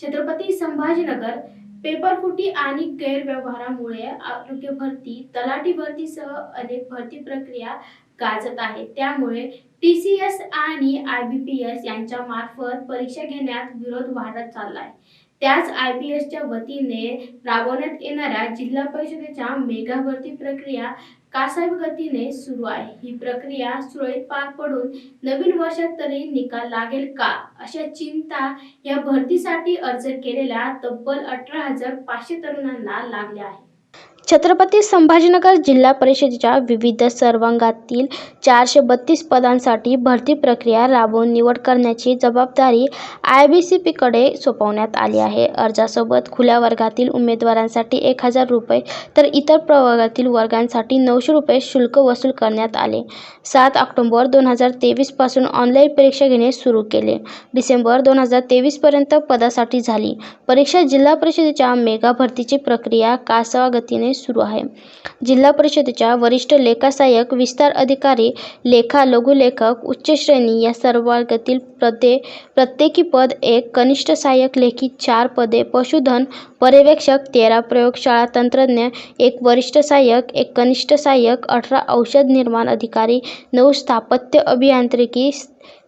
छत्रपती संभाजीनगर पेपरफुटी आणि गैरव्यवहारामुळे आरोग्य भरती तलाठी भरतीसह अनेक भरती प्रक्रिया गाजत आहे त्यामुळे टी सी एस आणि आय बी पी एस यांच्या मार्फत परीक्षा घेण्यात विरोध वाढत चालला आहे त्याच आय पी एसच्या वतीने राबवण्यात येणाऱ्या जिल्हा परिषदेच्या मेगा भरती प्रक्रिया कासावी गतीने सुरू आहे. ही प्रक्रिया सुरळीत पार पडून नवीन वर्षात तरी निकाल लागेल का? अशा चिंता या भरतीसाठी अर्ज केलेल्या तब्बल अठरा हजार पाचशे तरुणांना लागल्या आहे छत्रपती संभाजीनगर जिल्हा परिषदेच्या विविध सर्वांगातील चारशे बत्तीस पदांसाठी भरती प्रक्रिया राबवून निवड करण्याची जबाबदारी आय बी सी पीकडे सोपवण्यात आली आहे. अर्जासोबत खुल्या वर्गातील उमेदवारांसाठी एक हजार रुपये तर इतर प्रवर्गातील वर्गांसाठी नऊशे रुपये शुल्क वसूल करण्यात आले. सात ऑक्टोबर दोन हजार तेवीसपासून ऑनलाईन परीक्षा घेणे सुरू केले. डिसेंबर दोन हजार तेवीसपर्यंत पदासाठी झाली. परीक्षा जिल्हा परिषदेच्या मेगा भरतीची प्रक्रिया कासवागतीने सुरू आहे. जिल्हा परिषदेच्या वरिष्ठ लेखा सहाय्यक विस्तार अधिकारी लेखा लघुलेखक उच्च श्रेणी या सर्व वर्गातील प्रत्येकी पद एक कनिष्ठ सहाय्यक लेखी चार पदे पशुधन पर्यवेक्षक तेरा प्रयोगशाळा तंत्रज्ञ एक वरिष्ठ सहाय्यक एक कनिष्ठ सहाय्यक अठरा औषध निर्माण अधिकारी नऊ स्थापत्य अभियांत्रिकी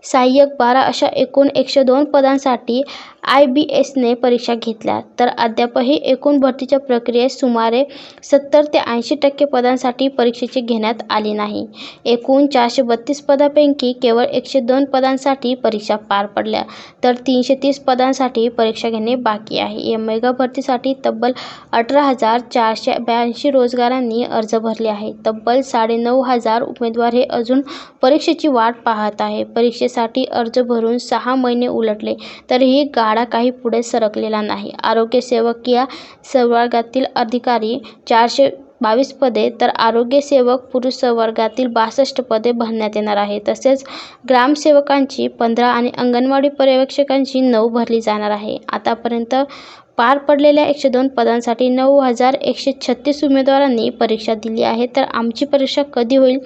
सहाय्यक बारा अशा एकूण एकशे दोन पदांसाठी आय बी एसने परीक्षा घेतल्या. तर अद्यापही एकूण भरतीच्या प्रक्रियेत सुमारे सत्तर ते ऐंशी टक्के पदांसाठी परीक्षेची घेण्यात आली नाही. एकूण चारशे बत्तीस पदांपैकी केवळ एकशे दोन पदांसाठी परीक्षा पार पडल्या. तर तीनशे तीस पदांसाठी परीक्षा घेणे बाकी आहे. या मेगा भरतीसाठी तब्बल अठरा हजार चारशे ब्याऐंशी रोजगारांनी अर्ज भरले आहेत. तब्बल साडेनऊ हजार उमेदवार हे अजून परीक्षेची वाट पाहत आहे. परीक्षेसाठी अर्ज भरून सहा महिने उलटले तरीही गाडा काही पुढे सरकलेला नाही. आरोग्यसेवक या संवर्गातील अधिकारी चारशे बावीस पदे तर आरोग्यसेवक पुरुष संवर्गातील बासष्ट पदे भरण्यात येणार आहे. तसेच ग्रामसेवकांची पंधरा आणि अंगणवाडी पर्यवेक्षकांची नऊ भरली जाणार आहे. आतापर्यंत पार पडलेल्या एकशे दोन पदांसाठी नऊ हजार एकशे छत्तीस उमेदवारांनी परीक्षा दिली आहे तर आमची परीक्षा कधी होईल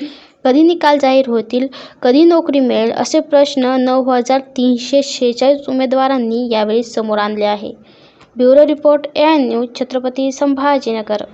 कधी निकाल जाहीर होतील कधी नोकरी मिळेल असे प्रश्न नऊ हजार तीनशे शेहेचाळीस उमेदवारांनी यावेळी समोर आणले आहे. Bureau report A news Chhatrapati Sambhajinagar.